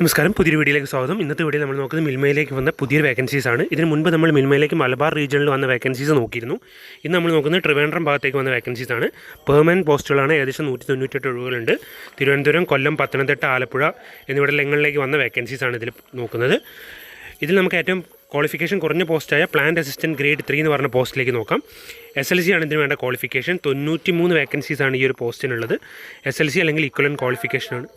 നമസ്കാരം. പുതിയൊരു വീഡിയോയിലേക്ക് സ്വാഗതം. ഇന്നത്തെ വീഡിയോ നമ്മൾ നോക്കുന്നത് മിൽമയിലേക്ക് വന്ന പുതിയൊരു വേക്കൻസീസ് ആണ്. ഇതിന് മുൻപ് നമ്മൾ മിൽമയിലേക്ക് മലബാർ റീജിയനിൽ വന്ന വേക്കൻസീസ് നോക്കിയിരുന്നു. ഇന്ന് നമ്മൾ നോക്കുന്നത് ട്രിവാൻഡ്രം ഭാഗത്തേക്ക് വന്ന വേക്കൻസീസ് ആണ്. പെർമനന്റ് പോസ്റ്റുകളാണ് ഏകദേശം നൂറ്റി തൊണ്ണൂറ്റെട്ട് ഒഴിവുകളുണ്ട്. തിരുവനന്തപുരം കൊല്ലം പത്തനംതിട്ട ആലപ്പുഴ എന്നിവിടങ്ങളിലേക്ക് വന്ന വേക്കൻസീസ് ആണ് ഇതിൽ നോക്കുന്നത്. ഇതിൽ നമുക്ക് ഏറ്റവും ക്വാളിഫിക്കേഷൻ കുറഞ്ഞ പോസ്റ്റായ പ്ലാന്റ് അസിസ്റ്റന്റ് ഗ്രേഡ് ത്രീ എന്ന് പറഞ്ഞ പോസ്റ്റിലേക്ക് നോക്കാം. എസ് എൽ സി ആണ് ഇതിന് വേണ്ട ക്വാളിഫിക്കേഷൻ തൊണ്ണൂറ്റി മൂന്ന് വേക്കൻസീസ് ആണ് ഈ ഒരു പോസ്റ്റിനുള്ളത് എസ് എൽ സി അല്ലെങ്കിൽ ഈക്വലൻ ക്വാളിഫിക്കേഷനാണ്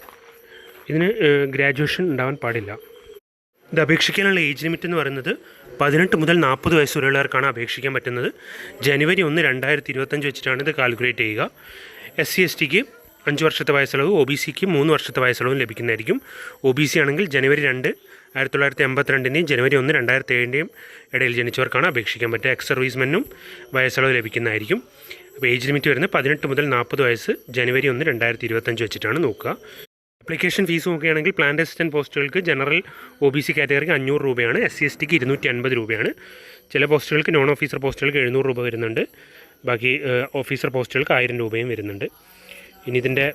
ഇതിന് ഗ്രാജുവേഷൻ ഉണ്ടാവാൻ പാടില്ല. ഇത് അപേക്ഷിക്കാനുള്ള ഏജ് ലിമിറ്റ് എന്ന് പറയുന്നത് പതിനെട്ട് മുതൽ നാൽപ്പത് വയസ്സ് വരെയുള്ളവർക്കാണ് അപേക്ഷിക്കാൻ പറ്റുന്നത്. ജനുവരി ഒന്ന് രണ്ടായിരത്തി ഇരുപത്തഞ്ച് വെച്ചിട്ടാണ് ഇത് കാൽക്കുലേറ്റ് ചെയ്യുക. എസ് സി എസ് ടിക്ക് അഞ്ച് വർഷത്തെ വയസ്സളവ് ഒ ബി സിക്ക് മൂന്ന് വർഷത്തെ വയസ്സളവും ലഭിക്കുന്നതായിരിക്കും. ഒ ബി സി ആണെങ്കിൽ ജനുവരി രണ്ട് ആയിരത്തി തൊള്ളായിരത്തി എൺപത്തിരണ്ടിന്റെയും ജനുവരി ഒന്ന് രണ്ടായിരത്തി ഏഴിന്റെയും ഇടയിൽ ജനിച്ചവർക്കാണ് അപേക്ഷിക്കാൻ പറ്റുക. എക്സ് സർവീസ്മെനും വയസ്സളവ് ലഭിക്കുന്നതായിരിക്കും. അപ്പോൾ ഏജ് ലിമിറ്റ് വരുന്നത് പതിനെട്ട് മുതൽ നാൽപ്പത് വയസ്സ് ജനുവരി ഒന്ന് രണ്ടായിരത്തി ഇരുപത്തഞ്ച് വെച്ചിട്ടാണ് നോക്കുക. അപ്ലിക്കേഷൻ ഫീസ് നോക്കുകയാണെങ്കിൽ പ്ലാൻ അസിസ്റ്റന്റ് പോസ്റ്റുകൾക്ക് ജനറൽ ഒ ബി സി കാറ്റഗറിക്ക് അഞ്ഞൂറ് രൂപയാണ് എസ് സി എസ് ടിക്ക് ഇരുന്നൂറ്റി അൻപത് രൂപയാണ്. ചില പോസ്റ്റുകൾക്ക് നോൺ ഓഫീസർ പോസ്റ്റുകൾക്ക് എഴുന്നൂറ് രൂപ വരുന്നുണ്ട്. ബാക്കി ഓഫീസർ പോസ്റ്റുകൾക്ക് ആയിരം രൂപയും വരുന്നുണ്ട്. ഇനി ഇതിന്റെ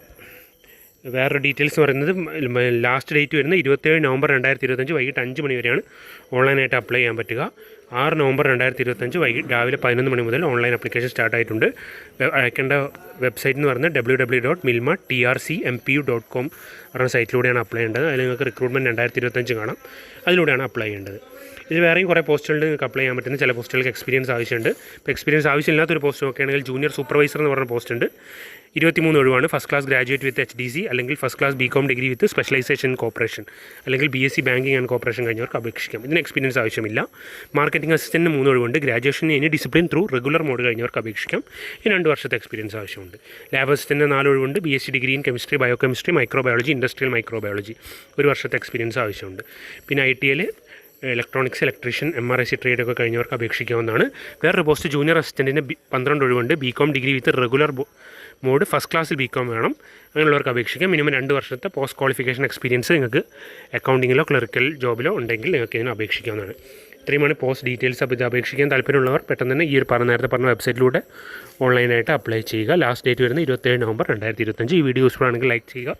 വേറൊരു ഡീറ്റെയിൽസ് പറയുന്നത് ലാസ്റ്റ് ഡേറ്റ് വരുന്നത് ഇരുപത്തേഴ് നവംബർ രണ്ടായിരത്തി ഇരുപത്തഞ്ച് വൈകിട്ട് അഞ്ച് മണി വരെയാണ്. ഓൺലൈനായിട്ട് അപ്ലൈ ചെയ്യാൻ പറ്റുക. ആറ് നവംബർ രണ്ടായിരത്തി ഇരുപത്തഞ്ച് വൈകിട്ട് രാവിലെ പതിനൊന്ന് മണി മുതൽ ഓൺലൈൻ അപ്ലിക്കേഷൻ സ്റ്റാർട്ട് ആയിട്ടുണ്ട്. അയക്കേണ്ട വെബ്സൈറ്റ് എന്ന് പറയുന്നത് W W dot Milma T R C M P U dot com പറഞ്ഞ സൈറ്റിലൂടെയാണ് അപ്ലൈ ചെയ്യേണ്ടത്. അതിൽ നിങ്ങൾക്ക് റിക്രൂട്ട്മെന്റ് രണ്ടായിരത്തി ഇരുപത്തഞ്ച് കാണാം. അതിലൂടെയാണ് അപ്ലൈ ചെയ്യേണ്ടത്. ഇതിൽ വേറെയും കുറേ പോസ്റ്റുകളിൽ അപ്ലൈ ചെയ്യാൻ പറ്റുന്ന ചില പോസ്റ്റുകൾക്ക് എക്സ്പീരിയൻസ് ആവശ്യമുണ്ട്. ഇപ്പോൾ എക്സ്പീരിയൻസ് ആവശ്യമില്ലാത്തൊരു പോസ്റ്റ് നോക്കുകയാണെങ്കിൽ ജൂനിയർ സൂപ്പർവൈസർ എന്ന് പറഞ്ഞ പോസ്റ്റ് ഉണ്ട്. ഇരുപത്തിമൂന്ന് ഒഴിവാണ്. First class graduate with H D C അല്ലെങ്കിൽ first class BCom degree with specialization cooperation അല്ലെങ്കിൽ B S C banking and cooperation കഴിഞ്ഞവർക്ക് അപേക്ഷിക്കാം. ഇതിന് എക്സ്പീരിയൻസ് ആവശ്യമില്ല. മാർക്കറ്റിംഗ് അസിസ്റ്റന്റിന് മൂന്ന് ഒഴിവുണ്ട്. ഗ്രാജുവേഷൻ ഇനി ഡിസിപ്ലിൻ ത്രൂ റെഗുലർ മോഡ് കഴിഞ്ഞവർക്ക് അപേക്ഷിക്കാം. ഈ രണ്ട് വർഷത്തെ എക്സ്പീരിയൻസ് ആവശ്യമുണ്ട്. ലാബ് അസിസ്റ്റന്റ് നാല് ഒഴിവുണ്ട്. B S C degree in chemistry bio chemistry microbiology industrial microbiology ഒരു വർഷത്തെ എക്സ്പീരിയൻസ് ആവശ്യമുണ്ട്. പിന്നെ I T L electronics electrician M R I C trade ഒക്കെ കഴിഞ്ഞവർക്ക് അപേക്ഷിക്കാവുന്നതാണ്. വേറൊരു പോസ്റ്റ് ജൂനിയർ അസിസ്റ്റന്റിന് പന്ത്രണ്ട് ഒഴിവുണ്ട്. B Com degree with regular mode first ക്ലാസ്സിൽ ബി കോം വേണം. അങ്ങനെയുള്ളവർക്ക് അപേക്ഷിക്കാം. മിനിമം രണ്ട് വർഷത്തെ പോസ്റ്റ് ക്വാളിഫിക്കേഷൻ എക്സ്പീരിയൻസ് നിങ്ങൾക്ക് അക്കൗണ്ടിങ്ങിലോ ക്ലറിക്കൽ ജോബിലോ ഉണ്ടെങ്കിൽ നിങ്ങൾക്ക് ഇതിന് അപേക്ഷിക്കാവുന്നതാണ്. ഇത്രയുമാണ് പോസ്റ്റ് ഡീറ്റെയിൽസ് അപ്പോൾ ഇത് അപേക്ഷിക്കാൻ താല്പര്യമുള്ളവർ പെട്ടെന്ന് തന്നെ ഈ ഒരു പറഞ്ഞ നേരത്തെ പറഞ്ഞ വെബ്സൈറ്റിലൂടെ ഓൺലൈനായിട്ട് അപ്ലൈ ചെയ്യുക. ലാസ്റ്റ് ഡേറ്റ് വരുന്നത് ഇരുപത്തേഴ് നവംബർ രണ്ടായിരത്തി ഇരുപത്തഞ്ച്. ഈ വീഡിയോ യൂസ്ഫുൾ ആണെങ്കിൽ ലൈക്ക് ചെയ്യുക.